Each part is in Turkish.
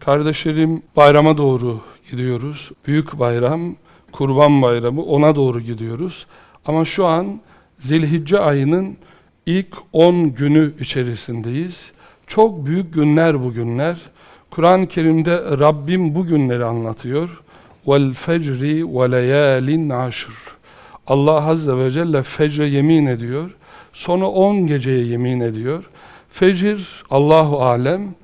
Kardeşlerim bayrama doğru gidiyoruz. Büyük bayram, kurban bayramı ona doğru gidiyoruz. Ama şu an Zilhicce ayının ilk 10 günü içerisindeyiz. Çok büyük günler bu günler. Kur'an-ı Kerim'de Rabbim bu günleri anlatıyor. Vel fecri ve leyalin aşr. Allah Azze ve Celle fecre yemin ediyor. Sonra 10 geceye yemin ediyor. Fecir Allahu alem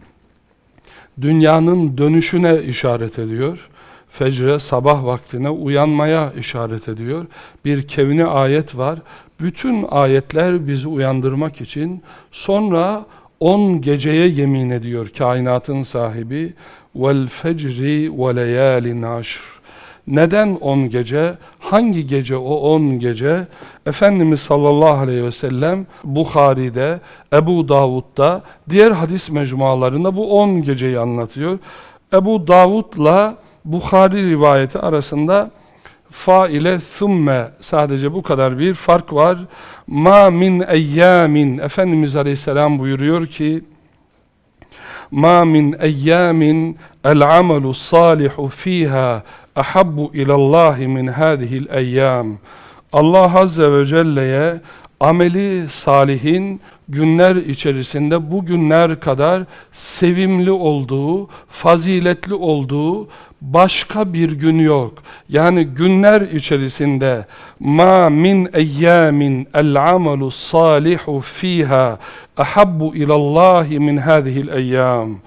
dünyanın dönüşüne işaret ediyor. Fecre sabah vaktine uyanmaya işaret ediyor. Bir kevni ayet var. Bütün ayetler bizi uyandırmak için sonra 10 geceye yemin ediyor kainatın sahibi. Vel fecri ve leyalin aşr. Neden 10 gece? Hangi gece o 10 gece? Efendimiz sallallahu aleyhi ve sellem Bukhari'de, Ebu Davud'da, diğer hadis mecmualarında bu 10 geceyi anlatıyor. Ebu Davud'la Bukhari rivayeti arasında fa ile thumme sadece bu kadar bir fark var. Ma min eyyamin Efendimiz Aleyhisselam buyuruyor ki ma min eyyamin el amelu salihu fiha ahabbu ilallahi min hadihil eyyam. Allah Azze ve Celle'ye ameli salihin günler içerisinde bu günler kadar sevimli olduğu, faziletli olduğu başka bir gün yok. Yani günler içerisinde ma min eyyamin el amelu salihu fiha ahabbu ilallahi min hadihil eyyam.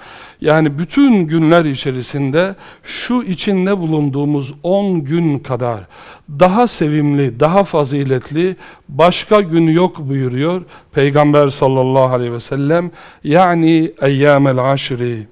Yani bütün günler içerisinde şu içinde bulunduğumuz 10 gün kadar daha sevimli, daha faziletli başka gün yok buyuruyor Peygamber sallallahu aleyhi ve sellem. Yani eyyamel aşri.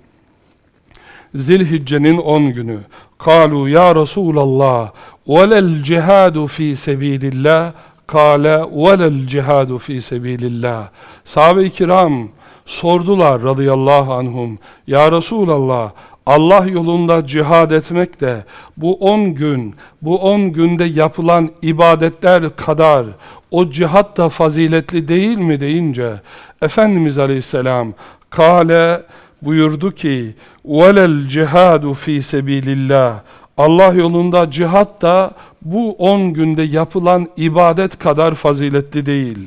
Zilhicce'nin 10 günü. Kalu ya Resulallah velel cihadu fi sebilillah kâle velel cihadu fi sebilillah. Sahabe-i kiram sordular radıyallahu anhum. Ya Resulallah Allah yolunda cihad etmek de bu 10 gün, bu 10 günde yapılan ibadetler kadar o cihat da faziletli değil mi deyince Efendimiz Aleyhisselam kale buyurdu ki velel cihadu fi sebilillah Allah yolunda cihat da bu 10 günde yapılan ibadet kadar faziletli değil.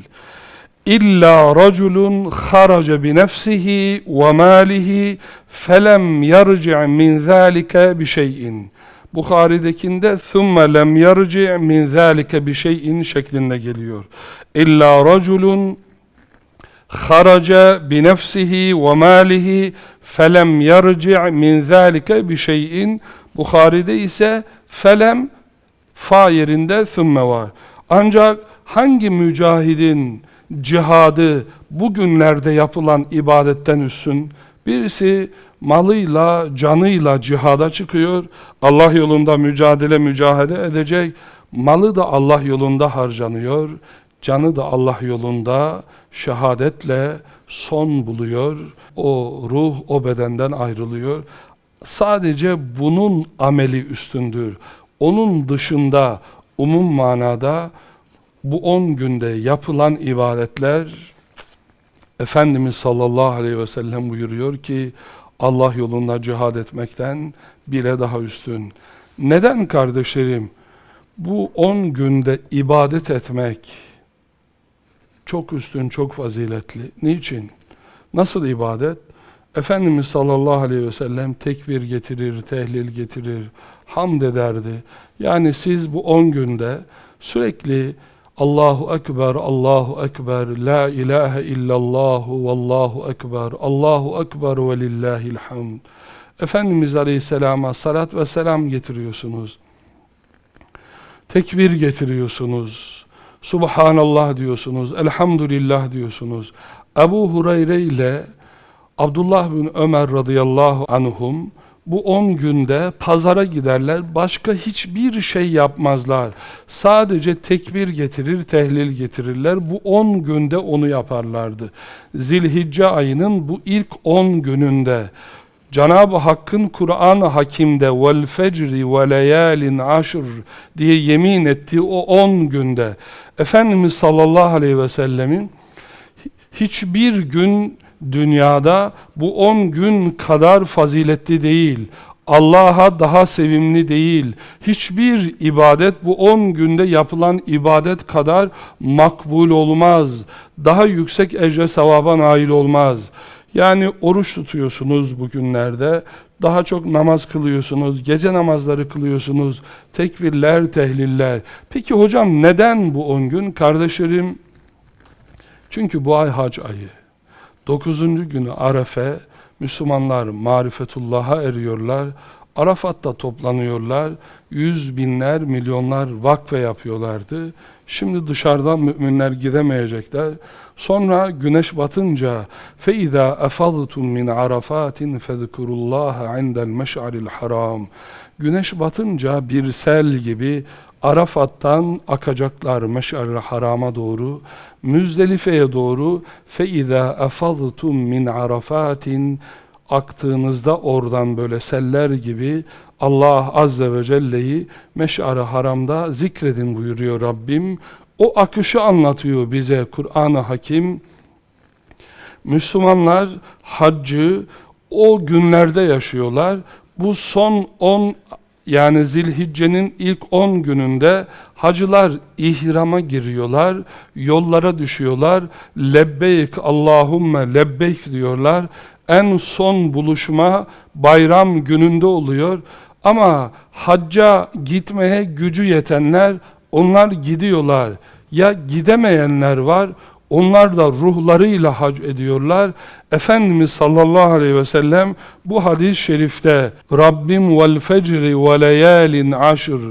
İlla raculun kharaca bi nefsihi ve malihi felem yerci' min zalika bi şey'in. Bukhari'dekinde thumme lem yerci' min zalika bi şey'in şeklinde geliyor. İlla raculun kharaca bi nefsihi ve malihi felem yerci' min zalika bi şey'in. Bukhari'de ise felem fa yerinde thumme var. Ancak hangi mücahidin cihadı bugünlerde yapılan ibadetten üstün? Birisi malıyla, canıyla cihada çıkıyor. Allah yolunda mücadele mücahede edecek. Malı da Allah yolunda harcanıyor. Canı da Allah yolunda şehadetle son buluyor. O ruh o bedenden ayrılıyor. Sadece bunun ameli üstündür. Onun dışında umum manada bu 10 günde yapılan ibadetler Efendimiz sallallahu aleyhi ve sellem buyuruyor ki Allah yolunda cihad etmekten bile daha üstün. Neden kardeşlerim? Bu 10 günde ibadet etmek çok üstün, çok faziletli. Niçin? Nasıl ibadet? Efendimiz sallallahu aleyhi ve sellem tekbir getirir, tehlil getirir, hamd ederdi. Yani siz bu 10 günde sürekli Allahu Ekber, Allahu Ekber, La ilahe illallahu, Vallahu Ekber, Allahu Ekber ve lillahil hamd. Efendimiz Aleyhisselam'a salat ve selam getiriyorsunuz. Tekbir getiriyorsunuz. Subhanallah diyorsunuz. Elhamdülillah diyorsunuz. Ebu Hureyre ile Abdullah bin Ömer radıyallahu anhum bu 10 günde pazara giderler, başka hiçbir şey yapmazlar. Sadece tekbir getirir, tehlil getirirler. Bu 10 günde onu yaparlardı. Zilhicce ayının bu ilk 10 gününde Cenab-ı Hakk'ın Kur'an-ı Hakim'de vel fecri ve leyalin aşr diye yemin ettiği o 10 günde Efendimiz sallallahu aleyhi ve sellemin hiçbir gün dünyada bu 10 gün kadar faziletli değil. Allah'a daha sevimli değil. Hiçbir ibadet bu 10 günde yapılan ibadet kadar makbul olmaz. Daha yüksek ecre sevaba nail olmaz. Yani oruç tutuyorsunuz bugünlerde, daha çok namaz kılıyorsunuz, gece namazları kılıyorsunuz, tekbirler, tehliller. Peki hocam neden bu 10 gün? Kardeşlerim, çünkü bu ay hac ayı. 9. günü Arefe, Müslümanlar marifetullah'a eriyorlar. Arafat'ta toplanıyorlar. Yüz binler, milyonlar vakfe yapıyorlardı. Şimdi dışarıdan müminler gidemeyecekler. Sonra güneş batınca فَاِذَا اَفَضْتُمْ مِنْ عَرَفَاتٍ فَذْكُرُوا اللّٰهَ عِنْدَ الْمَشْعَرِ الْحَرَامِ Güneş batınca bir sel gibi Arafat'tan akacaklar Meş'ar-ı Haram'a doğru, Müzdelife'ye doğru فَاِذَا اَفَضْتُمْ مِنْ عَرَفَاتٍ aktığınızda oradan böyle seller gibi Allah Azze ve Celle'yi Meş'ar-ı Haram'da zikredin buyuruyor Rabbim. O akışı anlatıyor bize Kur'an-ı Hakim. Müslümanlar haccı o günlerde yaşıyorlar. Bu son 10 yani Zilhicce'nin ilk 10 gününde hacılar ihrama giriyorlar, yollara düşüyorlar. Lebbeyk Allahümme lebbeyk diyorlar. En son buluşma bayram gününde oluyor. Ama hacca gitmeye gücü yetenler onlar gidiyorlar. Ya gidemeyenler var. Onlar da ruhlarıyla hac ediyorlar. Efendimiz sallallahu aleyhi ve sellem bu hadis-i şerifte Rabbim vel fecri ve leyalin aşr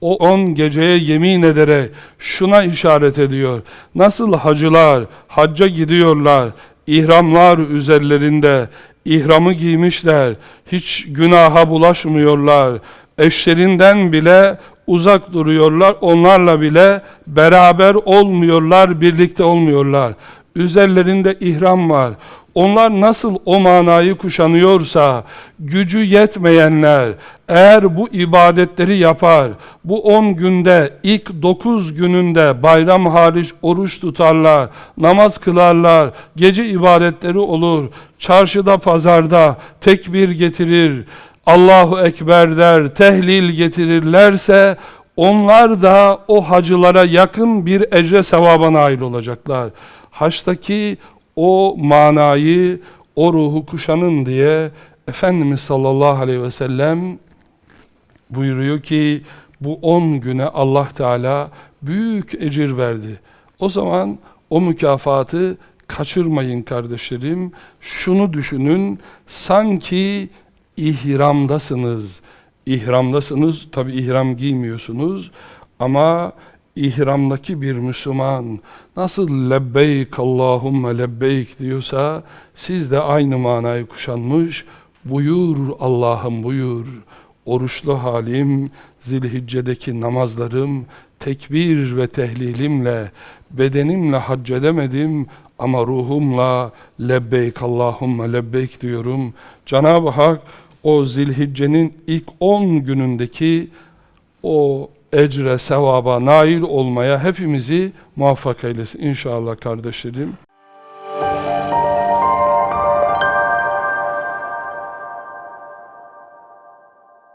o on geceye yemin ederek şuna işaret ediyor. Nasıl hacılar hacca gidiyorlar, ihramlar üzerlerinde, ihramı giymişler, hiç günaha bulaşmıyorlar, eşlerinden bile uzak duruyorlar, onlarla bile beraber olmuyorlar, birlikte olmuyorlar. Üzerlerinde ihram var. Onlar nasıl o manayı kuşanıyorsa, gücü yetmeyenler eğer bu ibadetleri yapar, bu 10 günde, ilk 9 gününde bayram hariç oruç tutarlar, namaz kılarlar, gece ibadetleri olur, çarşıda, pazarda tekbir getirir, Allahu Ekber der, tehlil getirirlerse onlar da o hacılara yakın bir ecre sevaba nail olacaklar. Haçtaki o manayı, o ruhu kuşanın diye Efendimiz sallallahu aleyhi ve sellem buyuruyor ki bu 10 güne Allah Teala büyük ecir verdi. O zaman o mükafatı kaçırmayın kardeşlerim. Şunu düşünün sanki ihramdasınız. İhramdasınız. Tabi ihram giymiyorsunuz ama ihramdaki bir Müslüman nasıl lebbeyk Allahümme lebbeyk? diyorsa siz de aynı manayı kuşanmış buyur Allah'ım buyur. Oruçlu halim zilhiccedeki namazlarım tekbir ve tehlilimle bedenimle hac edemedim ama ruhumla lebbeyk Allahümme lebbeyk diyorum. Cenab-ı Hak o zilhiccenin ilk 10 günündeki o ecre, sevaba nail olmaya hepimizi muvaffak eylesin inşallah kardeşlerim.